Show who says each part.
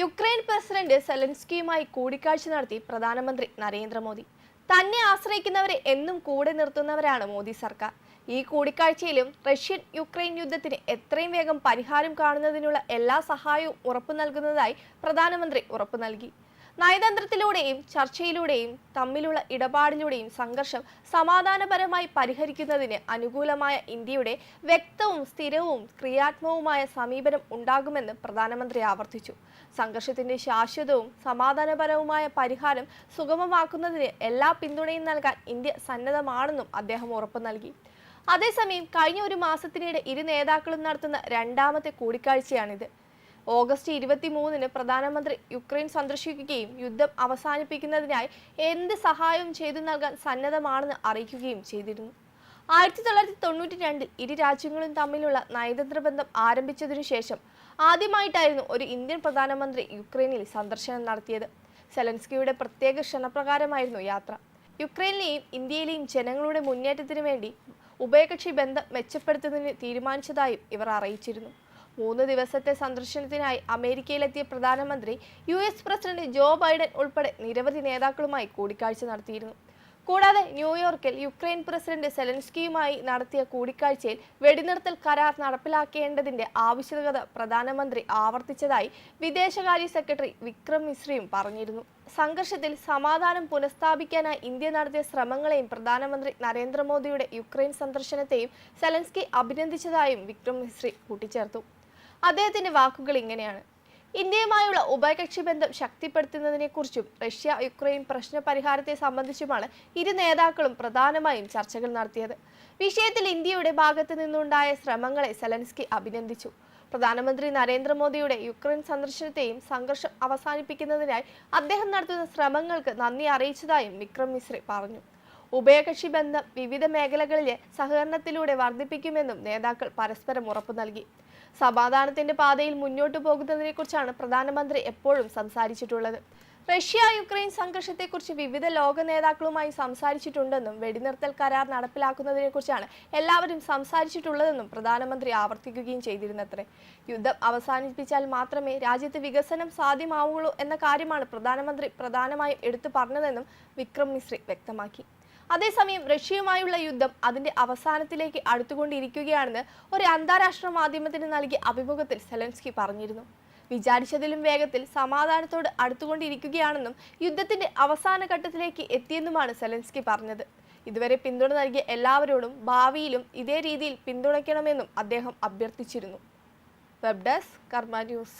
Speaker 1: Ukraine president സെലൻസ്കിയുമായി കൂടിക്കാഴ്ച നടത്തി പ്രധാനമന്ത്രി നരേന്ദ്രമോദി. തന്നെ ആശ്രയിക്കുന്നവരെ എന്നും കൂടെ നിർത്തുന്നവരാണ് മോദി സർക്കാർ. ഈ കൂടിക്കാഴ്ചയിലും റഷ്യൻ യുക്രൈൻ യുദ്ധത്തിന് എത്രയും വേഗം പരിഹാരം കാണുന്നതിനുള്ള എല്ലാ സഹായവും ഉറപ്പു നൽകുന്നതായി പ്രധാനമന്ത്രി ഉറപ്പു നൽകി. നയതന്ത്രത്തിലൂടെയും ചർച്ചയിലൂടെയും തമ്മിലുള്ള ഇടപാടിലൂടെയും സംഘർഷം സമാധാനപരമായി പരിഹരിക്കുന്നതിന് അനുകൂലമായ ഇന്ത്യയുടെ വ്യക്തവും സ്ഥിരവും ക്രിയാത്മകവുമായ സമീപനം ഉണ്ടാകുമെന്ന് പ്രധാനമന്ത്രി ആവർത്തിച്ചു. സംഘർഷത്തിന്റെ ശാശ്വതവും സമാധാനപരവുമായ പരിഹാരം സുഗമമാക്കുന്നതിന് എല്ലാ പിന്തുണയും നൽകാൻ ഇന്ത്യ സന്നദ്ധമാണെന്നും അദ്ദേഹം ഉറപ്പു നൽകി. അതേസമയം കഴിഞ്ഞ ഒരു മാസത്തിനിടെ ഇരു നേതാക്കളും നടത്തുന്ന രണ്ടാമത്തെ കൂടിക്കാഴ്ചയാണിത്. ഓഗസ്റ്റ് ഇരുപത്തി മൂന്നിന് പ്രധാനമന്ത്രി യുക്രൈൻ സന്ദർശിക്കുകയും യുദ്ധം അവസാനിപ്പിക്കുന്നതിനായി എന്ത് സഹായവും ചെയ്തു നൽകാൻ സന്നദ്ധമാണെന്ന് അറിയിക്കുകയും ചെയ്തിരുന്നു. ആയിരത്തി തൊള്ളായിരത്തി തൊണ്ണൂറ്റി രണ്ടിൽ ഇരു രാജ്യങ്ങളും തമ്മിലുള്ള നയതന്ത്ര ബന്ധം ആരംഭിച്ചതിനു ശേഷം ആദ്യമായിട്ടായിരുന്നു ഒരു ഇന്ത്യൻ പ്രധാനമന്ത്രി യുക്രൈനിൽ സന്ദർശനം നടത്തിയത്. സെലൻസ്കിയുടെ പ്രത്യേക ക്ഷണപ്രകാരമായിരുന്നു യാത്ര. യുക്രൈനിലെയും ഇന്ത്യയിലെയും ജനങ്ങളുടെ മുന്നേറ്റത്തിനു വേണ്ടി ഉഭയകക്ഷി ബന്ധം മെച്ചപ്പെടുത്തുന്നതിന് തീരുമാനിച്ചതായും ഇവർ അറിയിച്ചിരുന്നു. മൂന്ന് ദിവസത്തെ സന്ദർശനത്തിനായി അമേരിക്കയിലെത്തിയ പ്രധാനമന്ത്രി U S president Joe Biden ഉൾപ്പെടെ നിരവധി നേതാക്കളുമായി കൂടിക്കാഴ്ച നടത്തിയിരുന്നു. കൂടാതെ ന്യൂയോർക്കിൽ യുക്രൈൻ പ്രസിഡന്റ് സെലൻസ്കിയുമായി നടത്തിയ കൂടിക്കാഴ്ചയിൽ വെടിനിർത്തൽ കരാർ നടപ്പിലാക്കേണ്ടതിന്റെ ആവശ്യകത പ്രധാനമന്ത്രി ആവർത്തിച്ചതായി വിദേശകാര്യ സെക്രട്ടറി വിക്രം മിശ്രയും പറഞ്ഞിരുന്നു. സംഘർഷത്തിൽ സമാധാനം പുനഃസ്ഥാപിക്കാനായി ഇന്ത്യ നടത്തിയ ശ്രമങ്ങളെയും പ്രധാനമന്ത്രി നരേന്ദ്രമോദിയുടെ യുക്രൈൻ സന്ദർശനത്തെയും സെലൻസ്കി അഭിനന്ദിച്ചതായും വിക്രം മിശ്രി കൂട്ടിച്ചേർത്തു. അദ്ദേഹത്തിന്റെ വാക്കുകൾ ഇങ്ങനെയാണ്. ഇന്ത്യയുമായുള്ള ഉഭയകക്ഷി ബന്ധം ശക്തിപ്പെടുത്തുന്നതിനെക്കുറിച്ചും റഷ്യ യുക്രൈൻ പ്രശ്ന പരിഹാരത്തെ സംബന്ധിച്ചുമാണ് ഇരു നേതാക്കളും പ്രധാനമായും ചർച്ചകൾ നടത്തിയത്. വിഷയത്തിൽ ഇന്ത്യയുടെ ഭാഗത്തു നിന്നുണ്ടായ ശ്രമങ്ങളെ സെലൻസ്കി അഭിനന്ദിച്ചു. പ്രധാനമന്ത്രി നരേന്ദ്രമോദിയുടെ യുക്രൈൻ സന്ദർശനത്തെയും സംഘർഷം അവസാനിപ്പിക്കുന്നതിനായി അദ്ദേഹം നടത്തുന്ന ശ്രമങ്ങൾക്ക് നന്ദി അറിയിച്ചതായും വിക്രം മിശ്രി പറഞ്ഞു. ഉഭയകക്ഷി ബന്ധം വിവിധ മേഖലകളിലെ സഹകരണത്തിലൂടെ വർദ്ധിപ്പിക്കുമെന്നും നേതാക്കൾ പരസ്പരം ഉറപ്പു നൽകി. സമാധാനത്തിന്റെ പാതയിൽ മുന്നോട്ടു പോകുന്നതിനെക്കുറിച്ചാണ് പ്രധാനമന്ത്രി എപ്പോഴും സംസാരിച്ചിട്ടുള്ളത്. റഷ്യ യുക്രൈൻ സംഘർഷത്തെക്കുറിച്ച് വിവിധ ലോക നേതാക്കളുമായി സംസാരിച്ചിട്ടുണ്ടെന്നും വെടിനിർത്തൽ കരാർ നടപ്പിലാക്കുന്നതിനെക്കുറിച്ചാണ് എല്ലാവരും സംസാരിച്ചിട്ടുള്ളതെന്നും പ്രധാനമന്ത്രി ആവർത്തിക്കുകയും ചെയ്തിരുന്നത്രേ. യുദ്ധം അവസാനിപ്പിച്ചാൽ മാത്രമേ രാജ്യത്ത് വികസനം സാധ്യമാവുകയുള്ളൂ എന്ന കാര്യമാണ് പ്രധാനമന്ത്രി പ്രധാനമായും എടുത്തു പറഞ്ഞതെന്നും വിക്രം മിശ്രി വ്യക്തമാക്കി. അതേസമയം റഷ്യയുമായുള്ള യുദ്ധം അതിന്റെ അവസാനത്തിലേക്ക് അടുത്തുകൊണ്ടിരിക്കുകയാണെന്ന് ഒരു അന്താരാഷ്ട്ര മാധ്യമത്തിന് നൽകിയ അഭിമുഖത്തിൽ സെലൻസ്കി പറഞ്ഞിരുന്നു. വിചാരിച്ചതിലും വേഗത്തിൽ സമാധാനത്തോട് അടുത്തുകൊണ്ടിരിക്കുകയാണെന്നും യുദ്ധത്തിന്റെ അവസാന ഘട്ടത്തിലേക്ക് എത്തിയെന്നുമാണ് സെലൻസ്കി പറഞ്ഞത്. ഇതുവരെ പിന്തുണ നൽകിയ എല്ലാവരോടും ഭാവിയിലും ഇതേ രീതിയിൽ പിന്തുണയ്ക്കണമെന്നും അദ്ദേഹം അഭ്യർത്ഥിച്ചിരുന്നു. Web desk Karma news.